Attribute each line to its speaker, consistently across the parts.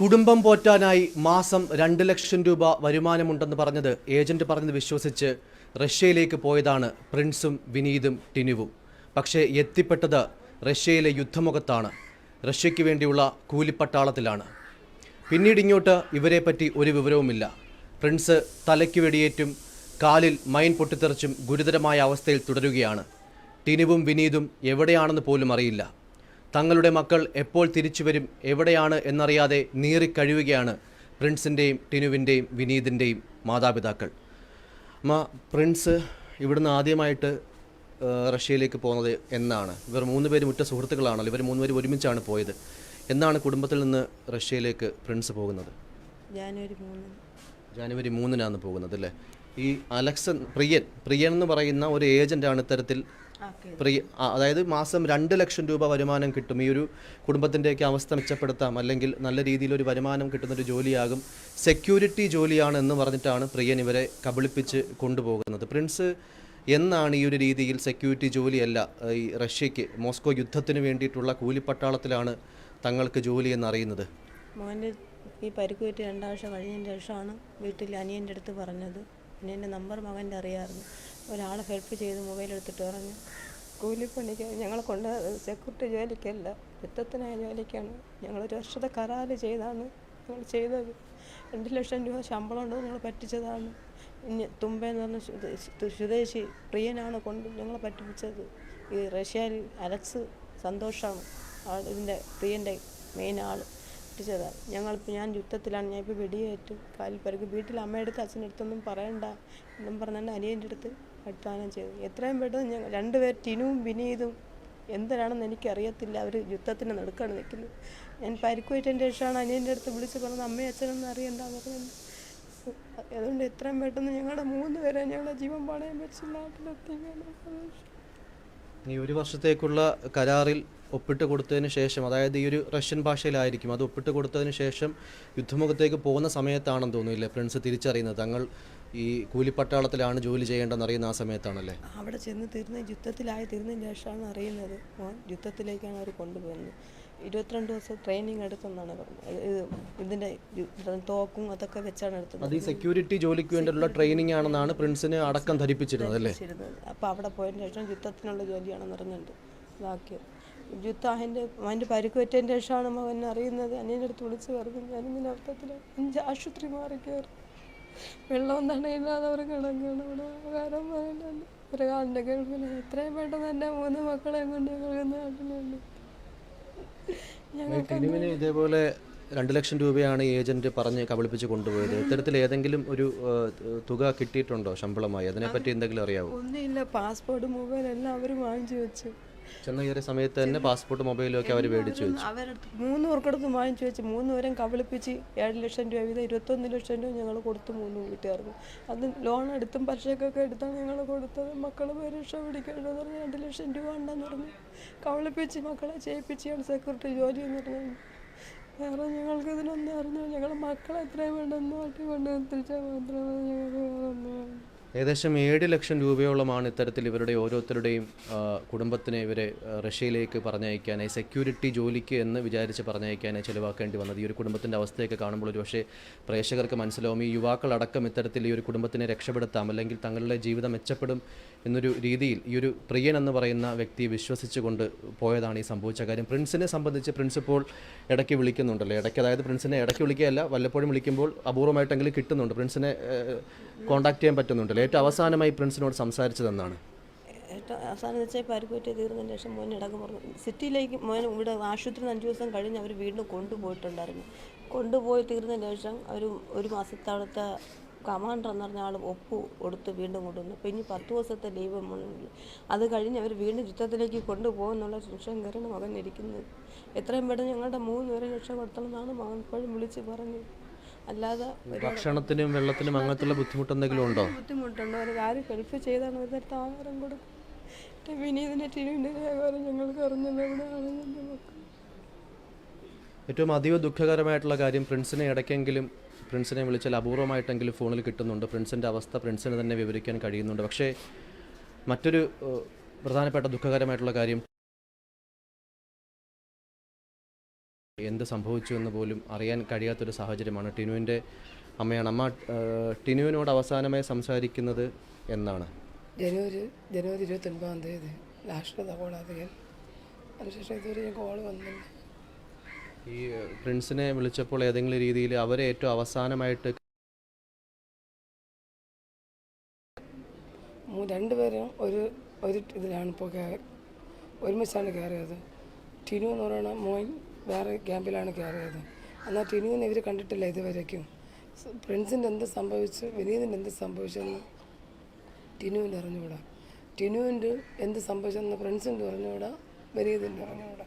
Speaker 1: കുടുംബം പോറ്റാനായി മാസം രണ്ട് ലക്ഷം രൂപ വരുമാനമുണ്ടെന്ന് പറഞ്ഞത് ഏജന്റ് പറഞ്ഞത് വിശ്വസിച്ച് റഷ്യയിലേക്ക് പോയതാണ് പ്രിൻസും വിനീതും ടിനുവും. പക്ഷേ എത്തിപ്പെട്ടത് റഷ്യയിലെ യുദ്ധമുഖത്താണ്. റഷ്യയ്ക്ക് വേണ്ടിയുള്ള കൂലിപ്പട്ടാളത്തിലാണ്. പിന്നീട് ഇങ്ങോട്ട് ഇവരെപ്പറ്റി ഒരു വിവരവുമില്ല. പ്രിൻസ് തലയ്ക്ക് വെടിയേറ്റും കാലിൽ മൈൻ പൊട്ടിത്തെറിച്ചും ഗുരുതരമായ അവസ്ഥയിൽ തുടരുകയാണ്. ടിനുവും വിനീതും എവിടെയാണെന്ന് പോലും അറിയില്ല. തങ്ങളുടെ മക്കൾ എപ്പോൾ തിരിച്ചു വരും എവിടെയാണ് എന്നറിയാതെ നീറിക്കഴിയുകയാണ് പ്രിൻസിന്റെയും ടിനുവിന്റെയും വിനീതിന്റെയും മാതാപിതാക്കൾ. അമ്മ പ്രിൻസ് ഇവിടുന്ന് ആദ്യമായിട്ട് റഷ്യയിലേക്ക് പോകുന്നത് എന്നാണ്. ഇവർ മൂന്ന് പേര് മുറ്റ സുഹൃത്തുക്കളാണല്ലോ. ഇവർ മൂന്ന് പേരും ഒരുമിച്ചാണ് പോയത്. എന്നാണ് കുടുംബത്തിൽ നിന്ന് റഷ്യയിലേക്ക് പ്രിൻസ് പോകുന്നത്?
Speaker 2: ജാനുവരി മൂന്ന്
Speaker 1: ജാനുവരി മൂന്നിനാണ് പോകുന്നത് അല്ലേ? ഈ അലക്സൻ പ്രിയൻ പ്രിയൻ എന്ന് പറയുന്ന ഒരു ഏജന്റാണ് ഇത്തരത്തിൽ പ്രിയ അതായത് മാസം രണ്ട് ലക്ഷം രൂപ വരുമാനം കിട്ടും. ഈ ഒരു കുടുംബത്തിന്റെയൊക്കെ അവസ്ഥ മെച്ചപ്പെടുത്താം. അല്ലെങ്കിൽ നല്ല രീതിയിൽ ഒരു വരുമാനം കിട്ടുന്ന ഒരു ജോലിയാകും. സെക്യൂരിറ്റി ജോലിയാണ് എന്ന് പറഞ്ഞിട്ടാണ് പ്രിയൻ ഇവരെ കബളിപ്പിച്ച് കൊണ്ടുപോകുന്നത്. പ്രിൻസ് എന്നാണ് ഈ ഒരു രീതിയിൽ സെക്യൂരിറ്റി ജോലിയല്ല ഈ റഷ്യക്ക് മോസ്കോ യുദ്ധത്തിന് വേണ്ടിയിട്ടുള്ള കൂലിപ്പട്ടാളത്തിലാണ് തങ്ങൾക്ക് ജോലി എന്നറിയുന്നത്.
Speaker 2: മോന്റെ ഈ പരിക്കുപറ്റി രണ്ടാഴ്ച കഴിഞ്ഞതിന് ശേഷമാണ് വീട്ടിൽ അനിയന്റെ അടുത്ത് പറഞ്ഞത്. അനിയന്റെ നമ്പർ മകന്റെ അറിയാമായിരുന്നു. ഒരാളെ ഹെൽപ്പ് ചെയ്ത് മൊബൈൽ എടുത്തിട്ട് പറഞ്ഞു. കൂലിപ്പണിക്ക് ഞങ്ങളെ കൊണ്ട് സെക്യൂരിറ്റി ജോലിക്കല്ല യുദ്ധത്തിനായ ജോലിക്കാണ്. ഞങ്ങളൊരു വർഷത്തെ കരാർ ചെയ്താണ് ഞങ്ങൾ ചെയ്തത്. രണ്ട് ലക്ഷം രൂപ ശമ്പളം ഉണ്ട് ഞങ്ങൾ പറ്റിച്ചതാണ്. ഇനി തുമ്പെന്ന് പറഞ്ഞ സ്വദേശി പ്രിയനാണ് കൊണ്ട് ഞങ്ങളെ പറ്റിപ്പിച്ചത്. ഈ റഷ്യയിൽ അലക്സ് സന്തോഷമാണ് ആൾ ഇതിന്റെ പ്രിയന്റെ മെയിൻ ആൾ പറ്റിച്ചതാണ് ഞങ്ങളിപ്പോൾ ഞാൻ യുദ്ധത്തിലാണ് ഞാൻ ഇപ്പോൾ വെടിയേറ്റ്. കാലിൽ പരുക്ക് വീട്ടിൽ അമ്മയുടെ അടുത്ത് അച്ഛന്റെ അടുത്തൊന്നും പറയണ്ട എന്നും പറഞ്ഞാൽ അനിയന്റെ അടുത്ത് അടുത്താനം ചെയ്തു. എത്രയും പെട്ടെന്ന് ഞങ്ങൾ രണ്ടുപേർ ടിനുവും വിനീതും എന്തിനാണെന്ന് എനിക്കറിയത്തില്ല. അവർ യുദ്ധത്തിന് നടുക്കാണ് നിൽക്കുന്നത്. ഞാൻ പരിക്കുപറ്റതിന്റെ ശേഷമാണ് അനിയന്റെ അടുത്ത് വിളിച്ച് പറഞ്ഞത് അമ്മയും അച്ഛനൊന്നും അറിയണ്ട പറഞ്ഞത് അതുകൊണ്ട് എത്രയും പെട്ടെന്ന് ഞങ്ങളുടെ മൂന്ന് പേരെ ഞങ്ങളുടെ ജീവൻ പണയം വെച്ച് നാട്ടിലെത്തിക്കണം
Speaker 1: ഈ ഒരു വർഷത്തേക്കുള്ള കരാറിൽ ഒപ്പിട്ട് കൊടുത്തതിന് ശേഷം അതായത് ഈ ഒരു റഷ്യൻ ഭാഷയിലായിരിക്കും അത് ഒപ്പിട്ട് കൊടുത്തതിന് ശേഷം യുദ്ധമുഖത്തേക്ക് പോകുന്ന സമയത്താണെന്ന് തോന്നുന്നില്ലേ പ്രിൻസ് തിരിച്ചറിയുന്നത്? തങ്ങൾ ഈ കൂലിപ്പട്ടാളത്തിലാണ് ജോലി ചെയ്യേണ്ടതെന്ന് അറിയുന്ന ആ സമയത്താണല്ലേ?
Speaker 2: അവിടെ ചെന്ന് തീർന്ന യുദ്ധത്തിലായി തീർന്നതിന് ശേഷമാണ് അറിയുന്നത്. മോൻ യുദ്ധത്തിലേക്കാണ് അവർ കൊണ്ടുപോകുന്നത്. ഇരുപത്തിരണ്ട് ദിവസം ട്രെയിനിങ് എടുത്തെന്നാണ് പറഞ്ഞത്. ഇത് ഇതിന്റെ തോക്കും അതൊക്കെ വെച്ചാണ് എടുത്തത്.
Speaker 1: അത് ഈ സെക്യൂരിറ്റി ജോലിക്ക് വേണ്ടിയുള്ള ട്രെയിനിങ് ആണെന്നാണ് പ്രിൻസിന് അടക്കം ധരിപ്പിച്ചിരുന്നത് അല്ലേ?
Speaker 2: അപ്പോൾ അവിടെ പോയതിന് ശേഷം യുദ്ധത്തിനുള്ള ജോലിയാണെന്ന് അറിഞ്ഞിട്ടുണ്ട് ബാക്കി യുദ്ധം അതിന്റെ അതിന്റെ പരിക്ക് ശേഷമാണ് മകൻ അറിയുന്നത്. അനിയന്റെ അടുത്ത് വിളിച്ച് പറഞ്ഞു ഞാനിങ്ങനെ അർത്ഥത്തിൽ അഞ്ച് ആശുപത്രി മാറി കയറി. വെള്ളം തണയില്ലാതെ അവർ കിടക്കുകയാണ്. ഇവിടെ കാരണം പറയുന്നുണ്ട്. ഒരു കാലിന്റെ എത്രയും പെട്ടെന്ന് എന്റെ മൂന്ന് മക്കളെ കൊണ്ട് ഞങ്ങൾക്ക് നാട്ടിലുണ്ട്
Speaker 1: ഇതേപോലെ രണ്ട് ലക്ഷം രൂപയാണ് ഏജന്റ് പറഞ്ഞ് കബളിപ്പിച്ച് കൊണ്ടുപോയത്. ഇത്തരത്തിൽ ഏതെങ്കിലും ഒരു തുക കിട്ടിയിട്ടുണ്ടോ ശമ്പളമായി? അതിനെപ്പറ്റി എന്തെങ്കിലും അറിയാവോ?
Speaker 2: ഒന്നുമില്ല. പാസ്പോർട്ട് മൊബൈൽ എല്ലാം അവർ വാങ്ങിച്ചു വെച്ചു.
Speaker 1: ചെന്ന കയറിയ സമയത്ത് തന്നെ പാസ്പോർട്ട് മൊബൈലും ഒക്കെ അവർ മേടിച്ചു വെച്ചു.
Speaker 2: അവരടുത്ത് മൂന്ന് പേർക്കടുത്ത് വാങ്ങിച്ചു വെച്ച് മൂന്ന് പേരും കബളിപ്പിച്ച് ഏഴ് ലക്ഷം രൂപ വീതം ഇരുപത്തൊന്ന് ലക്ഷം രൂപ ഞങ്ങൾ കൊടുത്തു മൂന്ന് വീട്ടുകാർക്ക്. അത് ലോൺ എടുത്തും പലിശക്കൊക്കെ എടുത്താണ് ഞങ്ങൾ കൊടുത്തത്. മക്കൾ പരീക്ഷ പിടിക്കേണ്ടത് പറഞ്ഞ് രണ്ട് ലക്ഷം രൂപ ഉണ്ടെന്ന് പറഞ്ഞു കബളിപ്പിച്ച് മക്കളെ ചെയ്യിപ്പിച്ചാണ് സെക്യൂരിറ്റി ജോലി എന്ന് പറഞ്ഞത്. വേറെ ഞങ്ങൾക്ക് ഇതിനൊന്നും അറിഞ്ഞു ഞങ്ങളുടെ മക്കളെ എത്രയും വേണ്ടെന്ന് നാട്ടിൽ കൊണ്ട് തിരിച്ചാൽ മാത്രമേ ഞങ്ങൾക്ക് വേറെ ഒന്നും.
Speaker 1: ഏകദേശം ഏഴ് ലക്ഷം രൂപയോളമാണ് ഇത്തരത്തിൽ ഇവരുടെ ഓരോരുത്തരുടെയും കുടുംബത്തിനെ ഇവരെ റഷ്യയിലേക്ക് പറഞ്ഞയക്കാനായി സെക്യൂരിറ്റി ജോലിക്ക് എന്ന് വിചാരിച്ച് പറഞ്ഞയക്കാനായി ചിലവാക്കേണ്ടി വന്നത്. ഈ ഒരു കുടുംബത്തിന്റെ അവസ്ഥയൊക്കെ കാണുമ്പോൾ ഒരു പക്ഷേ പ്രേക്ഷകർക്ക് മനസ്സിലാവും. ഈ യുവാക്കളടക്കം ഇത്തരത്തിൽ ഈ ഒരു കുടുംബത്തിനെ രക്ഷപ്പെടുത്താം. അല്ലെങ്കിൽ തങ്ങളുടെ ജീവിതം മെച്ചപ്പെടും എന്നൊരു രീതിയിൽ ഈ ഒരു പ്രിയൻ എന്ന് പറയുന്ന വ്യക്തിയെ വിശ്വസിച്ചുകൊണ്ട് പോയതാണ് ഈ സംഭവിച്ച കാര്യം. പ്രിൻസിനെ സംബന്ധിച്ച് പ്രിൻസിപ്പോൾ ഇടയ്ക്ക് വിളിക്കുന്നുണ്ടല്ലോ? ഇടയ്ക്ക് അതായത് പ്രിൻസിനെ ഇടയ്ക്ക് വിളിക്കുകയല്ല വല്ലപ്പോഴും വിളിക്കുമ്പോൾ അപൂർവമായിട്ടെങ്കിലും കിട്ടുന്നുണ്ട്. പ്രിൻസിനെ കോൺടാക്ട് ചെയ്യാൻ പറ്റുന്നുണ്ടല്ലോ? ഏറ്റവും അവസാനമായി പ്രിൻസിനോട് സംസാരിച്ചതെന്നാണ്
Speaker 2: ഏറ്റവും അവസാനം വെച്ചാൽ പരിക്കുപറ്റി തീർന്നതിന് ശേഷം മോൻ ഇടയ്ക്ക് പറഞ്ഞു സിറ്റിയിലേക്ക് മോൻ ഇവിടെ ആശുപത്രി അഞ്ച് ദിവസം കഴിഞ്ഞ് അവർ വീണ്ടും കൊണ്ടുപോയിട്ടുണ്ടായിരുന്നു. കൊണ്ടുപോയി തീർന്നതിന് ശേഷം അവർ ഒരു മാസത്തെ അവിടുത്തെ കമാൻഡർ എന്ന് പറഞ്ഞ ആൾ ഒപ്പ് കൊടുത്ത് വീണ്ടും കൊണ്ടുവന്നു. അപ്പോൾ ഇനി പത്ത് ദിവസത്തെ ലീവ് അത് കഴിഞ്ഞ് അവർ വീണ്ടും യുദ്ധത്തിലേക്ക് കൊണ്ടുപോകുന്നുള്ള ശിക്ഷയും കയറാണ് മകൻ ഇരിക്കുന്നത്. എത്രയും പെട്ടെന്ന് ഞങ്ങളുടെ മൂന്ന് പേരെ രക്ഷപ്പെടുത്തണം എന്നാണ് മകൻ ഇപ്പോഴും വിളിച്ച് പറഞ്ഞത്. അല്ലാതെ
Speaker 1: ഭക്ഷണത്തിനും വെള്ളത്തിനും അങ്ങനത്തെ ബുദ്ധിമുട്ട് എന്തെങ്കിലും ഉണ്ടോ?
Speaker 2: ബുദ്ധിമുട്ടുണ്ടോ. അവർ ആരും ഹെൽപ്പ് ചെയ്താണ് ഇതെടുത്ത് ആഹാരം കൊടുക്കും. വിനീതിന്റെ ടീമിന്റെ വ്യാപാരം ഞങ്ങൾക്ക് അറിഞ്ഞത് എവിടെയാണ്
Speaker 1: ഏറ്റവും അതീവ ദുഃഖകരമായിട്ടുള്ള കാര്യം പ്രിൻസിനെ ഇടയ്ക്കെങ്കിലും പ്രിൻസിനെ വിളിച്ചാൽ അപൂർവമായിട്ടെങ്കിലും ഫോണിൽ കിട്ടുന്നുണ്ട്. പ്രിൻസിന്റെ അവസ്ഥ പ്രിൻസിന് തന്നെ വിവരിക്കാൻ കഴിയുന്നുണ്ട്. പക്ഷേ മറ്റൊരു പ്രധാനപ്പെട്ട ദുഃഖകരമായിട്ടുള്ള കാര്യം എന്ത് സംഭവിച്ചു എന്ന് പോലും അറിയാൻ കഴിയാത്തൊരു സാഹചര്യമാണ് ടിനുവിന്റെ അമ്മയാണ്. അമ്മ ടിനുവിനോട് അവസാനമായി സംസാരിക്കുന്നത് എന്നാണ്?
Speaker 3: ജനുവരി ജനുവരി ഇരുപത്തൊൻപതാം തീയതി. ലാസ്റ്റ് കോളാധികൻ അതിനുശേഷം ഇതുവരെ കോൾ വന്നില്ല.
Speaker 1: ഈ പ്രിൻസിനെ വിളിച്ചപ്പോൾ ഏതെങ്കിലും രീതിയിൽ അവരെ ഏറ്റവും അവസാനമായിട്ട്
Speaker 3: രണ്ടുപേരും ഒരു ഒരു ഇതിലാണ് ഇപ്പോൾ ഒരുമിച്ചാണ് കയറിയത്. ടിനു എന്ന് പറയുന്ന മോൻ വേറെ ക്യാമ്പിലാണ് കയറിയത്. എന്നാൽ ടിനുവിനെ ഇവർ കണ്ടിട്ടില്ല ഇതുവരേക്കും. പ്രിൻസിന്റെ എന്ത് സംഭവിച്ചു വിനീതിന്റെ എന്ത് സംഭവിച്ചെന്ന് ടിനുവിന്റെ അറിഞ്ഞുകൂടാ. ടിനുവിന്റെ എന്ത് സംഭവിച്ചെന്ന് പ്രിൻസിന്റെ അറിഞ്ഞുകൂടാ വിനീതിന്റെ അറിഞ്ഞുകൂടാ.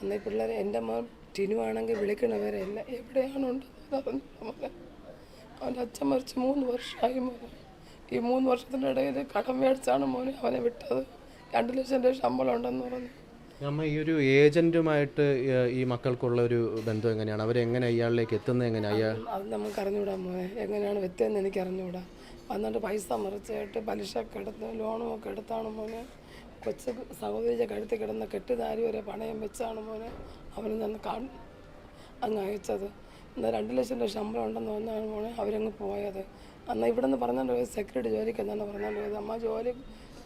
Speaker 3: എന്നാൽ ഈ പിള്ളേരെ എന്റെ മോൻ ടിനു ആണെങ്കിൽ വിളിക്കണവരെ എന്നെ എവിടെയാണ് ഉണ്ടെന്ന് അറിഞ്ഞില്ല മോനെ അവന്റെ അച്ഛൻ മരിച്ച് മൂന്ന് വർഷമായി മോനെ. ഈ മൂന്ന് വർഷത്തിന്റെ ഇടയിൽ കടം മേടിച്ചാണ് മോനെ അവനെ വിട്ടത്. രണ്ട് ലക്ഷം രൂപ ശമ്പളം ഉണ്ടെന്ന് പറഞ്ഞു.
Speaker 1: അമ്മ ഈ ഒരു ഏജന്റുമായിട്ട് ഈ മക്കൾക്കുള്ള ഒരു ബന്ധം എങ്ങനെയാണ്? അവരെങ്ങനെ ഇയാളിലേക്ക് എത്തുന്നത് എങ്ങനെയാണ്
Speaker 3: അത് നമുക്ക് അറിഞ്ഞുവിടാം മോനെ. എങ്ങനെയാണ് വ്യത്യെന്ന് എനിക്ക് അറിഞ്ഞുകൂടാ. വന്നിട്ട് പൈസ മറിച്ചായിട്ട് പലിശ ഒക്കെ എടുത്ത് ലോണും ഒക്കെ എടുത്താണ് മോനെ. കൊച്ചു സഹോദരിയെ കഴുത്തി കിടന്ന കെട്ടുതാരി വരെ പണയം വെച്ചാണ് മോനെ അവന് ഞാൻ കാണും അങ്ങ് അയച്ചത്. എന്നാൽ രണ്ട് ലക്ഷം രൂപ ശമ്പളം ഉണ്ടെന്ന് പറഞ്ഞാണ് മോനെ അവരങ്ങ് പോയത്. എന്നാൽ ഇവിടെ നിന്ന് പറഞ്ഞാൽ പോയത് സെക്യൂരിറ്റി ജോലിക്ക് എന്നാണ് പറഞ്ഞാൽ പോയത്. അമ്മ ജോലി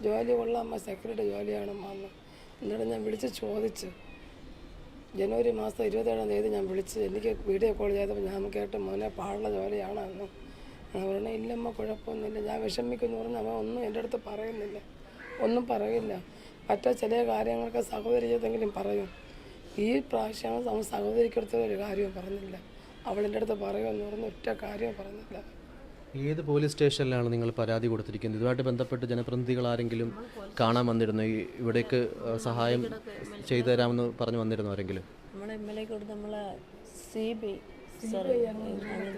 Speaker 3: ജോലി ഉള്ള അമ്മ സെക്യൂരിറ്റി ജോലിയാണ് അമ്മ എന്ന് എന്നിട്ട് ഞാൻ വിളിച്ച് ചോദിച്ചു. ജനുവരി മാസം ഇരുപത്തേഴാം തീയതി ഞാൻ വിളിച്ച് എനിക്ക് വീഡിയോ കോൾ ചെയ്തപ്പോൾ ഞാൻ കേട്ട് മോനെ പാടുള്ള ജോലിയാണെന്ന് ഞാൻ ഇല്ലമ്മ കുഴപ്പമൊന്നുമില്ല. ഞാൻ വിഷമിക്കുമെന്ന് പറഞ്ഞ് അവൻ ഒന്നും എന്റെ അടുത്ത് പറയുന്നില്ല. ഒന്നും പറയില്ല. മറ്റേ ചില കാര്യങ്ങളൊക്കെ സഹോദരി ചെയ്തെങ്കിലും പറയും. ഈ പ്രാവശ്യം സഹോദരിക്കടുത്ത് ഒരു കാര്യവും പറഞ്ഞില്ല. അവളിന്റെ അടുത്ത് പറയുമെന്ന് പറഞ്ഞ ഒറ്റ കാര്യവും പറഞ്ഞില്ല.
Speaker 1: ഏത് പോലീസ് സ്റ്റേഷനിലാണ് നിങ്ങൾ പരാതി കൊടുത്തിരിക്കുന്നത്? ഇതുമായിട്ട് ബന്ധപ്പെട്ട് ജനപ്രതിനിധികൾ ആരെങ്കിലും കാണാൻ വന്നിരുന്നു? ഈ ഇവിടേക്ക് സഹായം ചെയ്തു തരാമെന്ന് പറഞ്ഞു വന്നിരുന്നു ആരെങ്കിലും?
Speaker 2: നമ്മളെ എം എൽ എ കൊടുത്ത് നമ്മളെ സി ബി സാർ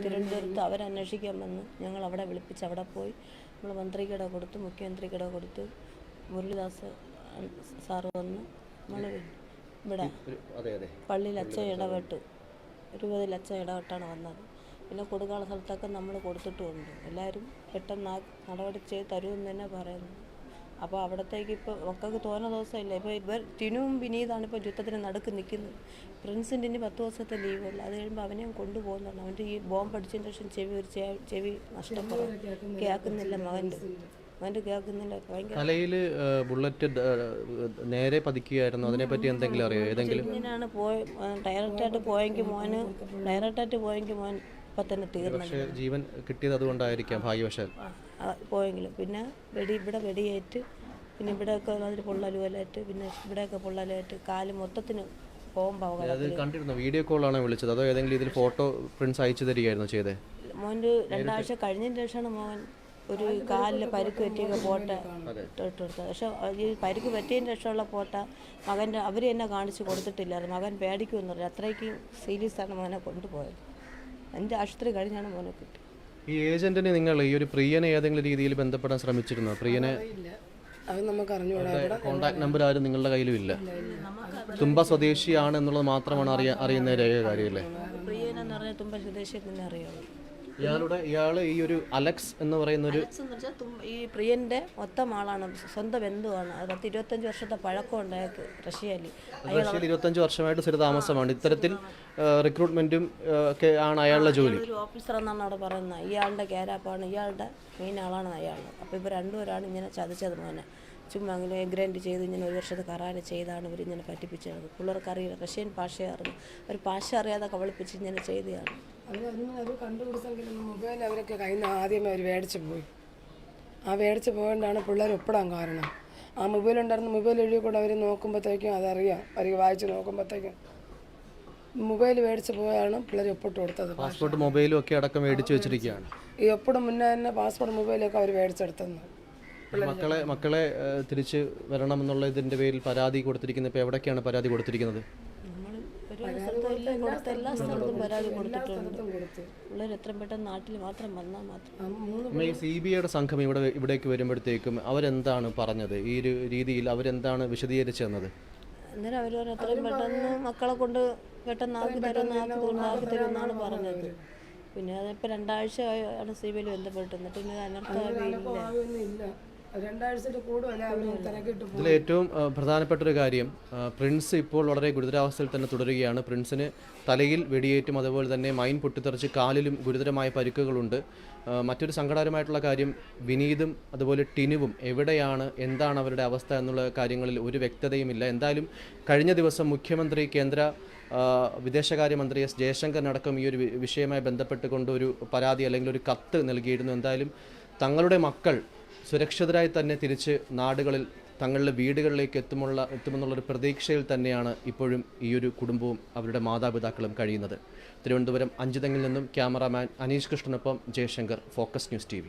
Speaker 2: തിരുവനന്തപുരത്ത് അവരന്വേഷിക്കാൻ വന്ന് ഞങ്ങൾ അവിടെ വിളിപ്പിച്ച് അവിടെ പോയി. നമ്മൾ മന്ത്രിക്കിട കൊടുത്തു മുഖ്യമന്ത്രിക്കിട കൊടുത്തു. മുരളിദാസ് സാറ് വന്ന് നമ്മൾ ഇവിടെ പള്ളിയിൽ അച്ഛൻ ഇടപെട്ട്. ഇരുപതിൽ ലക്ഷം ഇടപെട്ടാണ് വന്നത്. പിന്നെ കൊടുക്കാനുള്ള സ്ഥലത്തൊക്കെ നമ്മൾ കൊടുത്തിട്ടുമുണ്ട്. എല്ലാവരും പെട്ടെന്ന് ആ നടപടി ചെയ്ത് തരുമെന്ന് തന്നെ പറയുന്നു. അപ്പോൾ അവിടത്തേക്ക് ഇപ്പോൾ മക്കൾക്ക് തോന്ന ദിവസമില്ല. ഇപ്പോൾ ഇവർ ടിനുവും വിനീതാണ് ഇപ്പോൾ യുദ്ധത്തിന് നടുക്ക് നിൽക്കുന്നത്. പ്രിൻസിന്റെ ഇനി പത്ത് ദിവസത്തെ ലീവല്ല? അത് കഴിയുമ്പോൾ അവനെയും കൊണ്ടുപോകുന്നുണ്ട്. അവന്റെ ഈ ബോംബ് അടിച്ചതിന് ശേഷം ചെവി ഒരു ചെവി നഷ്ടപ്പെടും. കേൾക്കുന്നില്ല മകന്റെ. മകന്റെ കേൾക്കുന്നില്ല
Speaker 1: തലയിൽ ബുള്ളറ്റ് നേരെ പതിക്കുകയായിരുന്നു. അതിനെ പറ്റി എന്തെങ്കിലും അറിയോ? ഏതെങ്കിലും
Speaker 2: ഇങ്ങനെയാണ് പോയ ഡയറക്റ്റായിട്ട് പോയെങ്കിൽ മോന് ഡയറക്റ്റായിട്ട് പോയെങ്കിൽ മോൻ ഇപ്പം തന്നെ തീർന്നു
Speaker 1: ജീവൻ കിട്ടിയത് അതുകൊണ്ടായിരിക്കാം ഭാഗ്യവശാൽ.
Speaker 2: പോയെങ്കിലും. പിന്നെ വെടി ഇവിടെ വെടിയേറ്റ് പിന്നെ ഇവിടെയൊക്കെ അതിൽ പൊള്ളലുവലായിട്ട് പിന്നെ ഇവിടെയൊക്കെ പൊള്ളലായിട്ട് കാൽ മൊത്തത്തിന്
Speaker 1: അത് കണ്ടിരുന്നു? വീഡിയോ കോളാണ് വിളിച്ചത്? അതോ ഏതെങ്കിലും ഇതിൽ ഫോട്ടോ പ്രിൻസ് അയച്ചു തരികയായിരുന്നു ചെയ്തേ?
Speaker 2: മോന്റെ രണ്ടാഴ്ച കഴിഞ്ഞതിന് ശേഷമാണ് മോൻ ഒരു കാലിൽ പരുക്ക് പറ്റിയൊക്കെ പോട്ട. ഇട്ടെടുത്തത് പക്ഷെ ഈ പരുക്ക് പറ്റിയതിന് ശേഷമുള്ള പോട്ട മകന്റെ അവർ തന്നെ കാണിച്ച് കൊടുത്തിട്ടില്ലായിരുന്നു. മകൻ പേടിക്കുമെന്ന് പറഞ്ഞു. അത്രയ്ക്ക് സീരിയസ് ആണ് മോനെ കൊണ്ടുപോയത്. എന്റെ ആശുപത്രി കഴിഞ്ഞാണ് മോനെ കിട്ടി.
Speaker 1: ഈ ഏജന്റിനെ നിങ്ങൾ ഈ ഒരു പ്രിയനെ ഏതെങ്കിലും രീതിയിൽ ബന്ധപ്പെടാൻ ശ്രമിച്ചിരുന്നോ? പ്രിയനെ
Speaker 3: ഇല്ല അത് നമുക്ക് അറിഞ്ഞുകൂടാ. ഇവിടെ
Speaker 1: കോണ്ടാക്ട് നമ്പർ ആരും നിങ്ങളുടെ കയ്യിലും ഇല്ല. തുമ്പ സ്വദേശിയാണ് എന്നുള്ളത് മാത്രമാണ് അറിയാ അറിയുന്ന രേഖ കാര്യമല്ലേ?
Speaker 2: പ്രിയനെന്ന് പറഞ്ഞാൽ തുമ്പ സ്വദേശിയെ തന്നെ അറിയുള്ളൂ.
Speaker 1: ഇയാളുടെ ഇയാൾ ഈ ഒരു അലക്സ് എന്ന് പറയുന്ന ഒരു
Speaker 2: അലക്സ് എന്ന് വെച്ചാൽ തുമ്പ ഈ പ്രിയന്റെ മൊത്തം ആളാണ്. സ്വന്തം ബന്ധുവാണ്. അത് പത്ത് ഇരുപത്തഞ്ച് വർഷത്തെ പഴക്കമുണ്ട് അയാൾക്ക് റഷ്യയിൽ
Speaker 1: റഷ്യയിൽ ഇരുപത്തഞ്ച് വർഷമായിട്ട് സ്ഥിരതാമസമാണ് ഇത്തരത്തിൽ റിക്രൂട്ട്മെന്റും ഒക്കെ ആണ് അയാളുടെ ജോലി.
Speaker 2: ഒരു ഓഫീസർ എന്നാണ് അവിടെ പറയുന്നത്. ഇയാളുടെ കേരാപ്പാണ് ഇയാളുടെ മെയിൻ ആളാണ് അയാൾ അപ്പോൾ ഇവർ രണ്ടുപേരാണ് ഇങ്ങനെ ചതിച്ചത് മോനെ. ചുമ്മാ അങ്ങനെ എഗ്രൈൻഡ് ചെയ്ത് ഇങ്ങനെ ഒരു വർഷത്തെ കറാന ചെയ്താണ് ഇവർ ഇങ്ങനെ പറ്റിപ്പിച്ചത്. പിള്ളേർക്ക് അറിയില്ല. റഷ്യൻ ഭാഷ അറിഞ്ഞു ഒരു ഭാഷ അറിയാതെ കവളിപ്പിച്ച് ഇങ്ങനെ ചെയ്തതാണ്.
Speaker 3: അത് കണ്ടുപിടിച്ചെങ്കിലും മൊബൈൽ അവരൊക്കെ കയ്യിൽ നിന്ന് ആദ്യമേ അവർ മേടിച്ചു പോയി. ആ മേടിച്ച് പോയതുകൊണ്ടാണ് പിള്ളേർ ഒപ്പിടാൻ കാരണം. ആ മൊബൈൽ ഉണ്ടായിരുന്ന മൊബൈൽ എഴുതി കൂടെ അവർ നോക്കുമ്പോഴത്തേക്കും അതറിയാം. അവർ വായിച്ച് നോക്കുമ്പോഴത്തേക്കും മൊബൈൽ മേടിച്ച് പോയാണ് പിള്ളേർ ഒപ്പിട്ട് കൊടുത്തത്
Speaker 1: പാസ്പോർട്ട് മൊബൈലും ഒക്കെ അടക്കം മേടിച്ചു വെച്ചിരിക്കുകയാണ്.
Speaker 3: ഈ ഒപ്പിടും മുന്നേ തന്നെ പാസ്പോർട്ട് മൊബൈലൊക്കെ അവർ മേടിച്ചെടുത്തെന്ന്.
Speaker 1: മക്കളെ മക്കളെ തിരിച്ച് വരണം എന്നുള്ള ഇതിന്റെ പേരിൽ പരാതി കൊടുത്തിരിക്കുന്നത് ഇപ്പോൾ എവിടേക്കാണ് പരാതി കൊടുത്തിരിക്കുന്നത്?
Speaker 2: നമ്മൾ ഒരു സ്ഥലത്തെല്ലാം കൊടുത്ത എല്ലാ സ്ഥലത്തും പരാതി കൊടുത്തിട്ടുണ്ട്. പിള്ളേർ എത്രയും പെട്ടെന്ന് നാട്ടിൽ മാത്രം വന്നാൽ മാത്രം.
Speaker 1: സി ബി ഐയുടെ സംഘം ഇവിടെ ഇവിടേക്ക് വരുമ്പോഴത്തേക്കും അവരെന്താണ് പറഞ്ഞത്? ഈ ഒരു രീതിയിൽ അവരെന്താണ് വിശദീകരിച്ചു തന്നത്
Speaker 2: അന്നേരം അവർ പറഞ്ഞു എത്രയും പെട്ടെന്ന് മക്കളെ കൊണ്ട് പെട്ടെന്ന് ആക്കി തരുമെന്ന് ആക്കി തരുമെന്ന് ആക്കി തരുമെന്നാണ് പറഞ്ഞത്. പിന്നെ അതിപ്പോൾ രണ്ടാഴ്ച ആണ് സി ബി ബന്ധപ്പെട്ട്. എന്നിട്ട് പിന്നെ അനർത്ഥമില്ല
Speaker 1: ഇതിൽ ഏറ്റവും പ്രധാനപ്പെട്ട ഒരു കാര്യം പ്രിൻസ് ഇപ്പോൾ വളരെ ഗുരുതരാവസ്ഥയിൽ തന്നെ തുടരുകയാണ്. പ്രിൻസിന് തലയിൽ വെടിയേറ്റും അതുപോലെ തന്നെ മൈൻ പൊട്ടിത്തെറിച്ച് കാലിലും ഗുരുതരമായ പരിക്കുകളുണ്ട്. മറ്റൊരു സങ്കടകരമായിട്ടുള്ള കാര്യം വിനീതും അതുപോലെ ടിനുവും എവിടെയാണ് എന്താണ് അവരുടെ അവസ്ഥ എന്നുള്ള കാര്യങ്ങളിൽ ഒരു വ്യക്തതയുമില്ല. എന്തായാലും കഴിഞ്ഞ ദിവസം മുഖ്യമന്ത്രി കേന്ദ്ര വിദേശകാര്യമന്ത്രി എസ് ജയശങ്കറിനടക്കം ഈ ഒരു വിഷയമായി വിഷയവുമായി ബന്ധപ്പെട്ടുകൊണ്ട് ഒരു പരാതി അല്ലെങ്കിൽ ഒരു കത്ത് നൽകിയിരുന്നു. എന്തായാലും തങ്ങളുടെ മക്കൾ സുരക്ഷിതരായി തന്നെ തിരിച്ച് നാടുകളിൽ തങ്ങളുടെ വീടുകളിലേക്ക് എത്തുമുള്ള എത്തുമെന്നുള്ളൊരു പ്രതീക്ഷയിൽ തന്നെയാണ് ഇപ്പോഴും ഈ ഒരു കുടുംബവും അവരുടെ മാതാപിതാക്കളും കഴിയുന്നത്. തിരുവനന്തപുരം അഞ്ചുതെങ്ങിൽ നിന്നും ക്യാമറാമാൻ അനീഷ് കൃഷ്ണനൊപ്പം ജയശങ്കർ ഫോക്കസ് ന്യൂസ് ടി